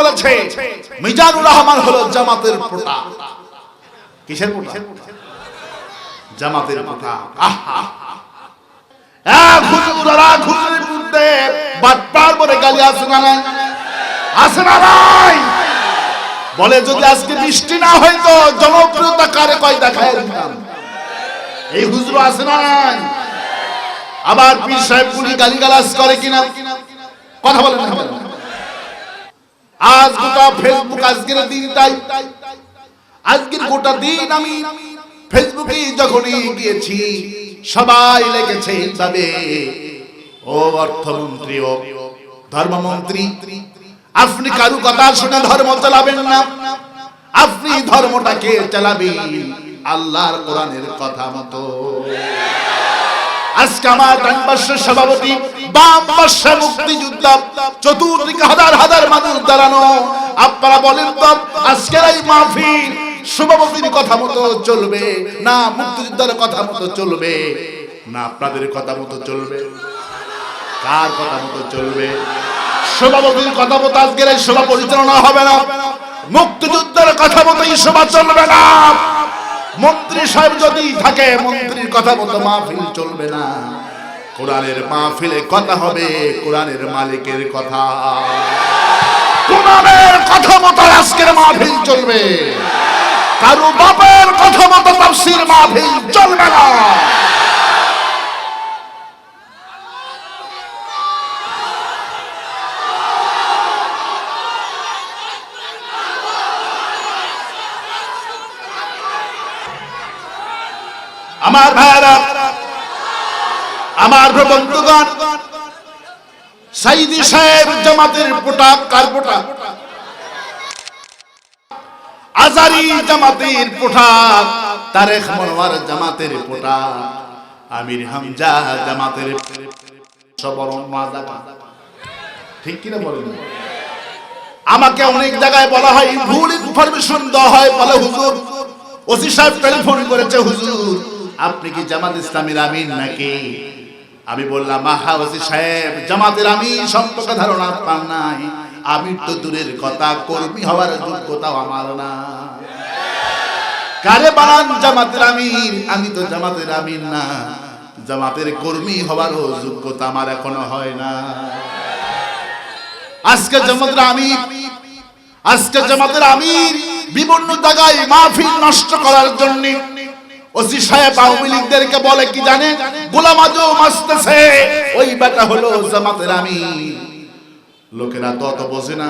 বলেছে, মিজানুর রহমান হলো জামাতের পোটা কিসের পোটা জামাতের পোটা আহা। হুজুররা হুজুরের বিরুদ্ধে বাটপার বলে গালি আছে না নাই? আছে না নাই? বলে যদি আজকে বৃষ্টি না হইতো, জনপ্রিয়তা কারে কয় দেখায় দিতাম? এই হুজুর আছে না আবার পীর সাহেব পুরি গালি গালাজ করে কিনা? কথা বলেন না। আজ গোটা ফেসবুক আজকের দিনটাই আজকের গোটা দিন আমি ফেসবুকে যখনই গিয়েছি, সবাই লেগেছে তবে ও অর্থমন্ত্রী, ও ধর্মমন্ত্রী, আপনি কারু কথা শুনে ধর্ম চালাবেন না। আপনি ধর্মটাকে চালাবেন, আল্লাহর কোরআনের কথা মতো। আজকে আমার সভাপতি বাম মুক্তিযুদ্ধ, চতুর্দিকে হাজার হাজার মানুষ দাঁড়ানো। আপনারা বলেন তো, আজকের এই মাহফিল সভাপতির কথা মতো চলবে না মুক্তিযোদ্ধার কথা মতো চলবে? না আপনাদের কথা মতো চলবে? কার কথা মতো চলবে? সভাপতির কথা মতো আজকের এই সভা পরিচালনা হবে না। মুক্তিযুদ্ধের কথা মতো এই সভা চলবে না। মন্ত্রী সাহেব যদি থাকে, মন্ত্রীর কথা মতো মাহফিল চলবে না। কোরআনের মাহফিলে কথা হবে, কোরআনের মালিকের কথা। কোরআনের কথা মতো আজকের মাহফিল চলবে। কারু বাপের কথা মতো তাফসীর মাহফিল চলবে না। আমার ভাইরা আমার বন্ধুগণ, সাইদি সাহেব জামাতের পোটা কার পোটা আজারি জামাতের পোটা তারেক মনোয়ার জামাতের পোটা আমির হামজা জামাতের ঠিক কিনা বলেন? আমাকে অনেক জায়গায় বলা হয়, ভুল ইনফরমেশন দেওয়া হয় বলে হুজুর। ওসি সাহেব টেলিফোন করেছে, হুজুর। আপনি কি জামাত ইসলামের আমিন নাকি? আমি বললাম, আহা ওসি সাহেব, জামাতের আমিন সম্পর্কে ধারণা পান নাই। আমি তো দূরের কথা, কর্মী হওয়ার যোগ্যতাও আমার না। কারে বানান জামাতের আমিন? আমি তো জামাতের আমিন না। জামাতের কর্মী হওয়ারও যোগ্যতা আমার এখনও হয় না। আজকে জামাতের আমির আজকে জামাতের আমির বিভিন্ন জায়গায় মাহফিল নষ্ট করার জন্য ওসি সাহেব আওয়ামী লীগদেরকে বলে কি জানে? গোলাম আজম আসতেছে ওই বেটা হলো জামাতের আমির। লোকেরা তো অত বোঝে না।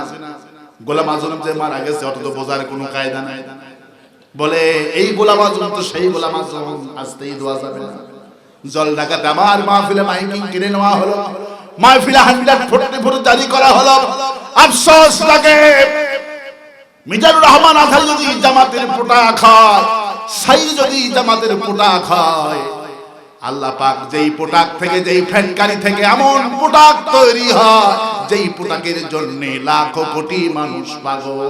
গোলাম আজম যে মারা গেছে, অত তো বোঝার কোনো কায়দা নাই। বলে, এই গোলাম আজম তো সেই গোলাম আজম আসতেই দোয়া যাবে জল ডাকাতে আমার মাহফিলে মাইকিং কিনে নেওয়া হলো। মাহফিলে হান্ড্রেড ফোর্টি ফোর জারি করা হলো। আফসোস লাগে। মিজানুর রহমান আথার যদি জামাতের পোটা খায় সাই যদি জামাতের পোটা খায় আল্লাহ পাক যেই পোটাক থেকে, যেই ফ্যানকারি থেকে এমন পোটাক তৈরি হয়, যেই পোটাকের জন্য লাখো কোটি মানুষ পাগল।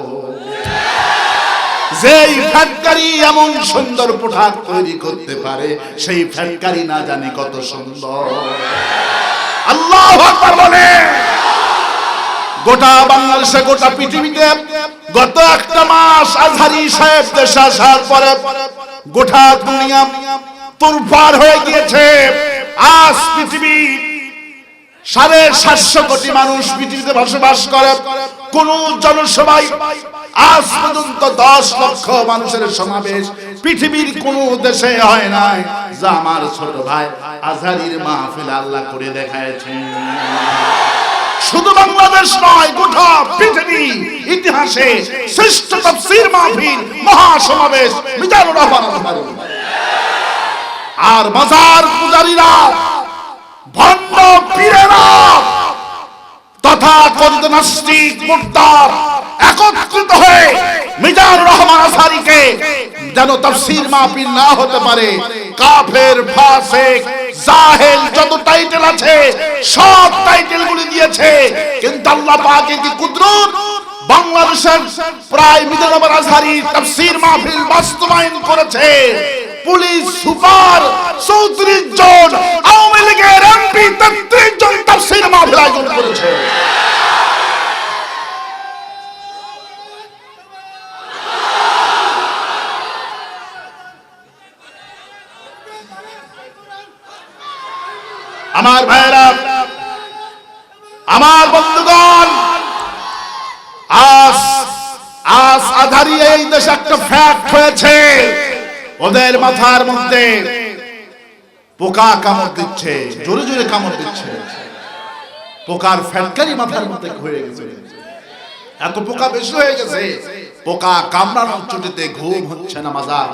যেই ফ্যাক্টরি এমন সুন্দর পোশাক তৈরি করতে পারে, সেই ফ্যাক্টরি না জানি কত সুন্দর। আল্লাহ বলে গোটা বাংলাদেশে, গোটা পৃথিবীতে গত একটা মাস আজহারি সাহেব দেশে আসার পরে গোটা দুনিয়া তুরফার হয়ে গিয়েছে। আজ পৃথিবী সাড়ে সাতশো কোটি মানুষ পৃথিবীতে বসবাস করে। কোন জনসভায় আজ পর্যন্ত দশ লক্ষ মানুষের সমাবেশ পৃথিবীর কোন দেশে হয় নাই, যা আমার ছোট ভাই আজহারির মাহফিল আল্লাহ করে দেখাইছে শুধু বাংলাদেশ নয়, গোটা পৃথিবী ইতিহাসে শ্রেষ্ঠ তাফসীর মাহফিল মহা সমাবেশ মিজানুর রহমান। আর বাজার পূজারীরা, ভণ্ড পীরেরা, তথা কথিত নাস্তিক মুক্তার একত্রিত হয়ে মিজান রহমান আসারিকে যেন তাফসীর মাহফিল না হতে পারে, কাফের ফাসিক জাহেল, যত টাইটেল আছে, সব টাইটেল গুলি দিয়েছে। কিন্তু আল্লাহ পাকের কি কুদরত? বাংলাদেশের প্রায় মিজান রহমান আজহারি তাফসীর মাহফিল বাস্তবায়ন করেছে। পুলিশ সুপার চৌত্রিশ জন আওয়ামী লীগের আমার ভাইরা আমার বন্ধুগণ, আজ আজ আধারি এই দেশে একটা ফ্যাক্ট হয়েছে। ওদের মাথার মধ্যে পোকা কামড় দিচ্ছে, জোরে জোরে কামড় দিচ্ছে। পোকার ফ্যাটকারি মাথার মধ্যে হয়ে গেছে। এত পোকা বেশি হয়ে গেছে, পোকা কামড়ানোর চুটিতে ঘুম হচ্ছে না, মাজার